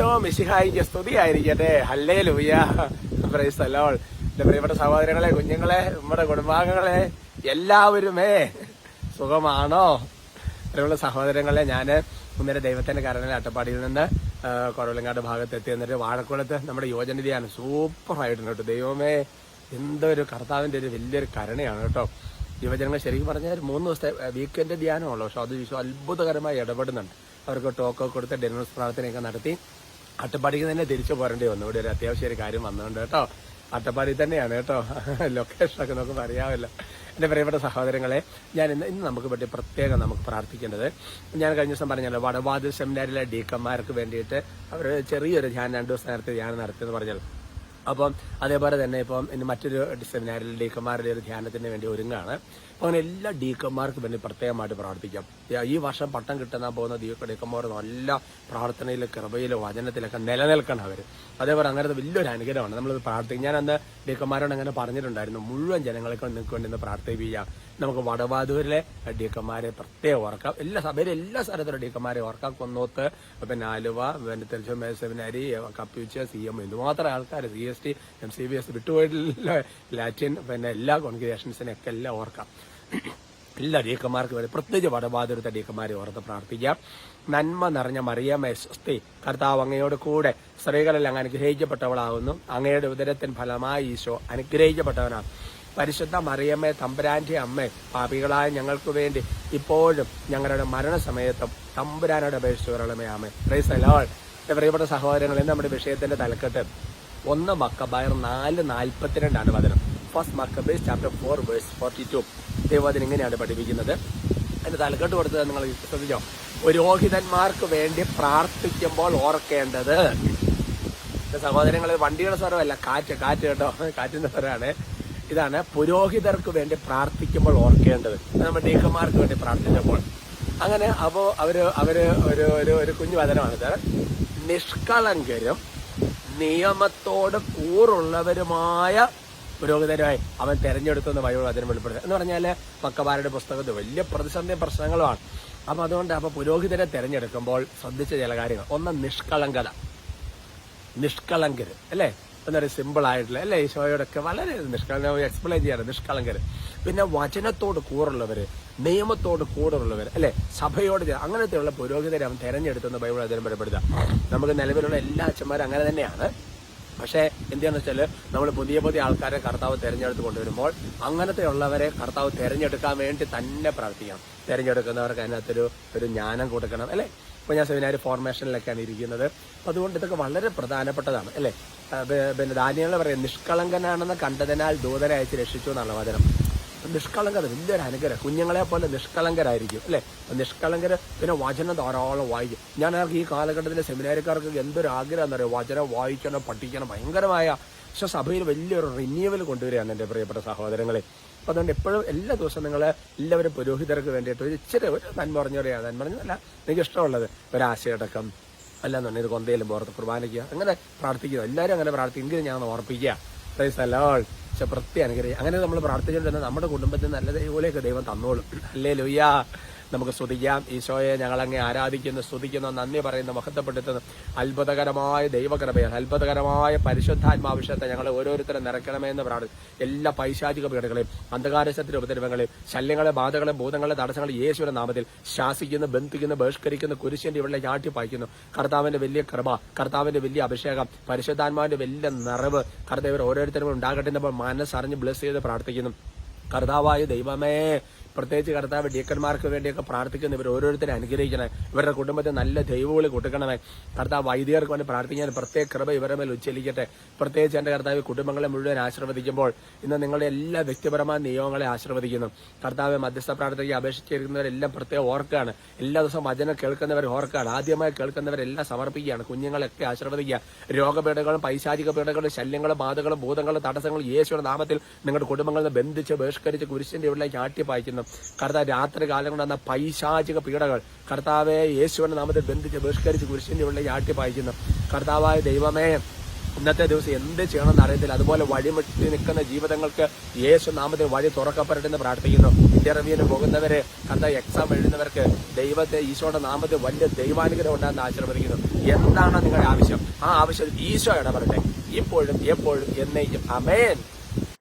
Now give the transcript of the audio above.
ഈശോ മിശിഹായിക്ക് സ്തുതിയായിരിക്കട്ടെ. ഹല്ലേ ലൂയ പ്രൈസ് പ്രിയപ്പെട്ട സഹോദരങ്ങളെ കുഞ്ഞുങ്ങളെ നമ്മുടെ കുടുംബാംഗങ്ങളെ എല്ലാവരുമേ. സുഖമാണോ? പ്രിയമുള്ള സഹോദരങ്ങളെ ഞാൻ ഇന്നലെ ദൈവത്തിന്റെ കരണ അട്ടപ്പാടിയിൽ നിന്ന് കൊടവലങ്ങാട് ഭാഗത്ത് എത്തി എന്നിട്ട് വാഴക്കുളത്ത് നമ്മുടെ യുവജനതയാണ് സൂപ്പറായിട്ടുണ്ട് കേട്ടോ. ദൈവമേ എന്തൊരു കർത്താവിന്റെ ഒരു വലിയൊരു കരുണയാണ് കേട്ടോ. യുവജനങ്ങൾ ശരിക്കും പറഞ്ഞാൽ മൂന്ന് ദിവസത്തെ വീക്കെൻഡ് ധ്യാനമുള്ളൂ പക്ഷെ അത് വിശ്വ അത്ഭുതകരമായി ഇടപെടുന്നുണ്ട്. അവർക്ക് ടോക്കൊക്കെ കൊടുത്ത് ഡിന്നർ പ്രാർത്ഥനയൊക്കെ നടത്തി. അട്ടപ്പാടിക്ക് തന്നെ തിരിച്ചു പോരേണ്ടി വന്നു. ഇവിടെ ഒരു അത്യാവശ്യ ഒരു കാര്യം വന്നുകൊണ്ട് കേട്ടോ. അട്ടപ്പാടി തന്നെയാണ് കേട്ടോ. ലൊക്കേഷനൊക്കെ നമുക്ക് അറിയാമല്ലോ എന്റെ പ്രിയപ്പെട്ട സഹോദരങ്ങളെ ഞാൻ ഇന്ന് ഇന്ന് നമുക്ക് പറ്റി പ്രത്യേകം നമുക്ക് പ്രാർത്ഥിക്കേണ്ടത് ഞാൻ കഴിഞ്ഞ ദിവസം പറഞ്ഞല്ലോ വടവാതിൽ സെമിനാരിലെ ഡീക്കന്മാർക്ക് വേണ്ടിയിട്ട് അവർ ചെറിയൊരു ധ്യാനം രണ്ടു ദിവസം നേരത്തെ ധ്യാനം നടത്തിയെന്ന് പറഞ്ഞല്ലോ. അപ്പം അതേപോലെ തന്നെ ഇപ്പം ഇനി മറ്റൊരു സെമിനാറിൽ ഡീക്കന്മാരുടെ ഒരു ധ്യാനത്തിന് വേണ്ടി ഒരുങ്ങാണ് അപ്പോൾ അങ്ങനെ എല്ലാ ഡീക്കന്മാർക്കും വേണ്ടി പ്രത്യേകമായിട്ട് പ്രാർത്ഥിക്കാം. ഈ വർഷം പട്ടം കിട്ടുന്ന പോകുന്ന ഡീക്ക ഡീക്കന്മാർ നല്ല പ്രാർത്ഥനയിലും കൃപയിലും വചനത്തിലൊക്കെ നിലനിൽക്കണം അവർ അതേപോലെ അങ്ങനത്തെ വലിയൊരു അനുഗ്രഹമാണ്. നമ്മൾ പ്രാർത്ഥിക്കും ഞാൻ അന്ന് ഡീക്കന്മാരോട് അങ്ങനെ പറഞ്ഞിട്ടുണ്ടായിരുന്നു. മുഴുവൻ ജനങ്ങൾക്ക് നിങ്ങൾക്ക് വേണ്ടി ഒന്ന് പ്രാർത്ഥിപ്പിക്കാം. നമുക്ക് വടവാതൂരിലെ ഡീക്കന്മാരെ പ്രത്യേകം ഓർക്കാം. എല്ലാ സഭയിലെ എല്ലാ സ്ഥലത്തുള്ള ഡീക്കന്മാരെ ഓർക്കാം. കൊന്നോത്ത് പിന്നെ ആലുവ പിന്നെ തെരച്ചമേ സെമിനാരി കപ്പിച്ച് സി എം ഇതുമാത്രം ആൾക്കാർ C S T M C B S വിട്ടുപോയിട്ടില്ല. Latin പിന്നെ എല്ലാ കോൺഗ്രിഗേഷൻസിനെയൊക്കെ എല്ലാം ഓർക്കാം. എല്ലാ ഡീക്കന്മാർക്ക് വരെ പ്രത്യേകിച്ച് വടബാധിരത്തെ ഡീക്കന്മാരെ ഓർത്ത് പ്രാർത്ഥിക്കാം. നന്മ നിറഞ്ഞ മറിയമേ സ്വസ്തി കർത്താവ് അങ്ങയോട് കൂടെ സ്ത്രീകളെല്ലാം അനുഗ്രഹിക്കപ്പെട്ടവളാകുന്നു. അങ്ങയുടെ ഉദരത്തിൻ ഫലമായി ഈശോ അനുഗ്രഹിക്കപ്പെട്ടവനാണ്. പരിശുദ്ധ മറിയമ്മേ തമ്പുരാന്റെ അമ്മേ പാപികളായ ഞങ്ങൾക്ക് വേണ്ടി ഇപ്പോഴും ഞങ്ങളുടെ മരണസമയത്തും തമ്പുരാനോട് അപേക്ഷിച്ചു വരണമേ അമ്മേ പ്രിയപ്പെട്ട സഹോദരങ്ങളെ നമ്മുടെ വിഷയത്തിന്റെ തലക്കെട്ട് ഒന്ന് മക്കബായർ നാല് നാൽപ്പത്തിരണ്ടാണ് വചനം. First Maccabees chapter four verse forty two ദൈവവചനം ഇങ്ങനെയാണ് പഠിപ്പിക്കുന്നത്. അതിന്റെ തലക്കെട്ട് കൊടുത്തത് നിങ്ങൾ ശ്രദ്ധിച്ചോ? പുരോഹിതന്മാർക്ക് വേണ്ടി പ്രാർത്ഥിക്കുമ്പോൾ ഓർക്കേണ്ടത്. സഹോദരങ്ങൾ വണ്ടിയുടെ സ്വരമല്ല കാറ്റ് കാറ്റ് കേട്ടോ കാറ്റിന്റെ സ്വരമാണ്. ഇതാണ് പുരോഹിതർക്ക് വേണ്ടി പ്രാർത്ഥിക്കുമ്പോൾ ഓർക്കേണ്ടത്. നമ്മൾ നമ്മുടെ ഡീക്കന്മാർക്ക് വേണ്ടി പ്രാർത്ഥിച്ചപ്പോൾ. അങ്ങനെ അപ്പോ അവർ അവർ ഒരു ഒരു കുഞ്ഞു വചനമാണ് സാർ നിഷ്കളങ്കരും നിയമത്തോട് കൂറുള്ളവരുമായ പുരോഹിതരായി അവൻ തെരഞ്ഞെടുത്തുന്ന ബൈബിൾ അതിന് വെളിപ്പെടുത്തുക എന്ന് പറഞ്ഞാൽ മക്കബാരുടെ പുസ്തകത്തിൽ വലിയ പ്രതിസന്ധി പ്രശ്നങ്ങളുമാണ്. അപ്പൊ അതുകൊണ്ട് അപ്പൊ പുരോഹിതരെ തെരഞ്ഞെടുക്കുമ്പോൾ ശ്രദ്ധിച്ച ചില കാര്യങ്ങൾ. ഒന്ന് നിഷ്കളങ്കത. നിഷ്കളങ്കര് അല്ലേ? എന്നൊരു സിമ്പിൾ ആയിട്ടുള്ള അല്ലേ? ഈശോയോടൊക്കെ വളരെ നിഷ്കളങ്ക എക്സ്പ്ലെയിൻ ചെയ്യാറ് നിഷ്കളങ്കര്. പിന്നെ വചനത്തോട് കൂറുള്ളവർ നിയമത്തോട് കൂടുള്ളവർ അല്ലെ? സഭയോട് അങ്ങനത്തെയുള്ള പുരോഹിതരെ അവൻ തെരഞ്ഞെടുത്തെന്ന് ബൈബിൾ അദ്ദേഹം ബലപ്പെടുത്താം നമുക്ക് നിലവിലുള്ള എല്ലാ അച്ഛന്മാരും അങ്ങനെ തന്നെയാണ്. പക്ഷേ എന്താണെന്ന് വെച്ചാൽ നമ്മൾ പുതിയ പുതിയ ആൾക്കാരെ കർത്താവ് തെരഞ്ഞെടുത്ത് കൊണ്ടുവരുമ്പോൾ അങ്ങനത്തെ ഉള്ളവരെ കർത്താവ് തെരഞ്ഞെടുക്കാൻ വേണ്ടി തന്നെ പ്രാർത്ഥിക്കണം. തെരഞ്ഞെടുക്കുന്നവർക്ക് അതിനകത്തൊരു ഒരു ജ്ഞാനം കൊടുക്കണം അല്ലേ? ഇപ്പൊ ഞാൻ സെമിനാർ ഫോർമേഷനിലൊക്കെയാണ് ഇരിക്കുന്നത്. അപ്പൊ അതുകൊണ്ട് ഇതൊക്കെ വളരെ പ്രധാനപ്പെട്ടതാണ് അല്ലേ? പിന്നെ ദാനികളെ പറയാം നിഷ്കളങ്കനാണെന്ന് കണ്ടതിനാൽ ദൂതനെ അയച്ച് രക്ഷിച്ചു എന്നുള്ള വചനം. നിഷ്കളങ്കത വലിയൊരു അനുഗ്രഹം. കുഞ്ഞുങ്ങളെ പോലെ നിഷ്കളങ്കരായിരിക്കും അല്ലെ? നിഷ്കളങ്കര പിന്നെ വചനം ധാരാളം വായിക്കും. ഞാൻ ഈ കാലഘട്ടത്തിലെ സെമിനാരിക്കാർക്ക് എന്തൊരു ആഗ്രഹം എന്നറിയോ വചനം വായിക്കണം പഠിക്കണം ഭയങ്കരമായ പക്ഷെ സഭയിൽ വലിയൊരു റിന്യൂവൽ കൊണ്ടുവരികയാണ് എന്റെ പ്രിയപ്പെട്ട സഹോദരങ്ങളെ. അപ്പൊ അതുകൊണ്ട് എപ്പോഴും എല്ലാ ദിവസവും നിങ്ങൾ എല്ലാവരും പുരോഹിതർക്ക് വേണ്ടിയിട്ട് ഒരു ഇച്ചിരി ഒരു നന്മ പറഞ്ഞവരെയാണ് നന്മ പറഞ്ഞല്ല നിങ്ങൾക്ക് ഇഷ്ടമുള്ളത് ഒരാശയടക്കം അല്ലാന്നുണ്ടെങ്കിൽ കൊന്തയിലും പുറത്ത് കുർബാനയ്ക്ക് അങ്ങനെ പ്രാർത്ഥിക്കുക. എല്ലാവരും അങ്ങനെ പ്രാർത്ഥിക്കും. ഞാൻ ഓർപ്പിക്കുക. പ്രൈസ് അല്ലോൾ പക്ഷെ പ്രത്യേക അനുഗ്രഹം അങ്ങനെ നമ്മൾ പ്രാർത്ഥിച്ചുകൊണ്ടിരുന്ന നമ്മുടെ കുടുംബത്തിന് നല്ല ദൈവം തന്നോളും. അല്ലേ ലുയ്യ നമുക്ക് സ്തുതിക്കാം. ഈശോയെ ഞങ്ങൾ അങ്ങേ ആരാധിക്കുന്നു സ്തുതിക്കുന്നു നന്ദി പറയുന്നു മഹത്വപ്പെടുത്തുന്നു. അത്ഭുതകരമായ ദൈവകൃപയാണ് അത്ഭുതകരമായ പരിശുദ്ധാത്മാവിഷയത്തെ ഞങ്ങൾ ഓരോരുത്തരും നിറയ്ക്കണമെന്ന് പറയുന്നത് എല്ലാ പൈശാചിക പീഡകളെയും അന്ധകാരശത്തിന്റെ ഉപദ്രവങ്ങളെയും ശല്യങ്ങളെ ബാധകളെ ഭൂതങ്ങളെ തടസ്സങ്ങളെ യേശുവിന്റെ നാമത്തിൽ ശാസിക്കുന്നു ബന്ധിക്കുന്നു ബഹിഷ്കരിക്കുന്നു കുരിശിന്റെ ഇവിടെ ചാട്ടി പായിക്കുന്നു. കർത്താവിന്റെ വലിയ കൃപ കർത്താവിന്റെ വലിയ അഭിഷേകം പരിശുദ്ധാത്മാവിന്റെ വലിയ നിറവ് കർത്താവ് ഓരോരുത്തരും ഉണ്ടാകട്ടെ എന്ന് മനസ്സറിഞ്ഞ് ബ്ലസ് ചെയ്ത് പ്രാർത്ഥിക്കുന്നു. കർത്താവായ ദൈവമേ പ്രത്യേകിച്ച് കർത്താവ് ഡീക്കന്മാർക്ക് വേണ്ടിയൊക്കെ പ്രാർത്ഥിക്കുന്ന ഇവർ ഓരോരുത്തരെ അനുഗ്രഹിക്കണേ. ഇവരുടെ കുടുംബത്തെ നല്ല ദൈവവിളി കൊടുക്കണമേ കർത്താവ് വൈദികർക്ക് വേണ്ടി പ്രാർത്ഥിക്കാൻ പ്രത്യേക കൃപ ഇവരുടെ മേൽ ഉച്ചലിക്കട്ടെ പ്രത്യേകിച്ച് എന്റെ കർത്താവ് കുടുംബങ്ങളെ മുഴുവൻ ആശീർവദിക്കുമ്പോൾ ഇന്ന് നിങ്ങളുടെ എല്ലാ വ്യക്തിപരമായ നിയമങ്ങളെ ആശീർവദിക്കുന്നു. കർത്താവ് മധ്യസ്ഥ പ്രാർത്ഥനയ്ക്ക് അപേക്ഷിച്ചിരിക്കുന്നവരെല്ലാം പ്രത്യേകം ഓർക്കുകയാണ്. എല്ലാ ദിവസവും വചനം കേൾക്കുന്നവർ ഓർക്കുകയാണ്. ആദ്യമായി കേൾക്കുന്നവരെല്ലാം സമർപ്പിക്കുകയാണ്. കുഞ്ഞുങ്ങളൊക്കെ ആശീർവദിക്കുക. രോഗപീഠകളും പൈശാചിക പീഠകളും ശല്യങ്ങളും ബാധകളും ഭൂതങ്ങളും തടസ്സങ്ങളും യേശുവിന്റെ നാമത്തിൽ നിങ്ങളുടെ കുടുംബങ്ങളിൽ നിന്ന് ബന്ധിച്ച് ബഹിഷ്കരിച്ച് കുരിശിന്റെ ഉള്ളിലേക്ക് ആട്ടിപ്പായിക്കുന്നു. കർത്താവ് രാത്രി കാലം കൊണ്ട് വന്ന പൈശാചിക പീഡകൾ കർത്താവെ യേശുവിന്റെ നാമത്തിൽ ബന്ധിച്ച് ബഹിഷ്കരിച്ച് കുരിശിന്റെ ഉള്ളിൽ ആട്ടി പായിക്കുന്നു. കർത്താവായ ദൈവമേ ഇന്നത്തെ ദിവസം എന്ത് ചെയ്യണമെന്ന് അറിയത്തില്ല. അതുപോലെ വഴിമുട്ടി നിൽക്കുന്ന ജീവിതങ്ങൾക്ക് യേശു നാമത്തിൽ വഴി തുറക്കപ്പെടട്ടെന്ന് പ്രാർത്ഥിക്കുന്നു. ഇന്റർവ്യൂവിന് പോകുന്നവരെ കണ്ട എക്സാം എഴുതുന്നവർക്ക് ദൈവത്തെ ഈശോയുടെ നാമത്തിൽ വലിയ ദൈവാനുഗ്രഹം ഉണ്ടാകുന്ന ആശീർവദിക്കുന്നു. എന്താണ് നിങ്ങളുടെ ആവശ്യം? ആ ആവശ്യം ഈശോ ഇടപെടട്ടെ. ഇപ്പോഴും എപ്പോഴും എന്നേക്കും. അമേൻ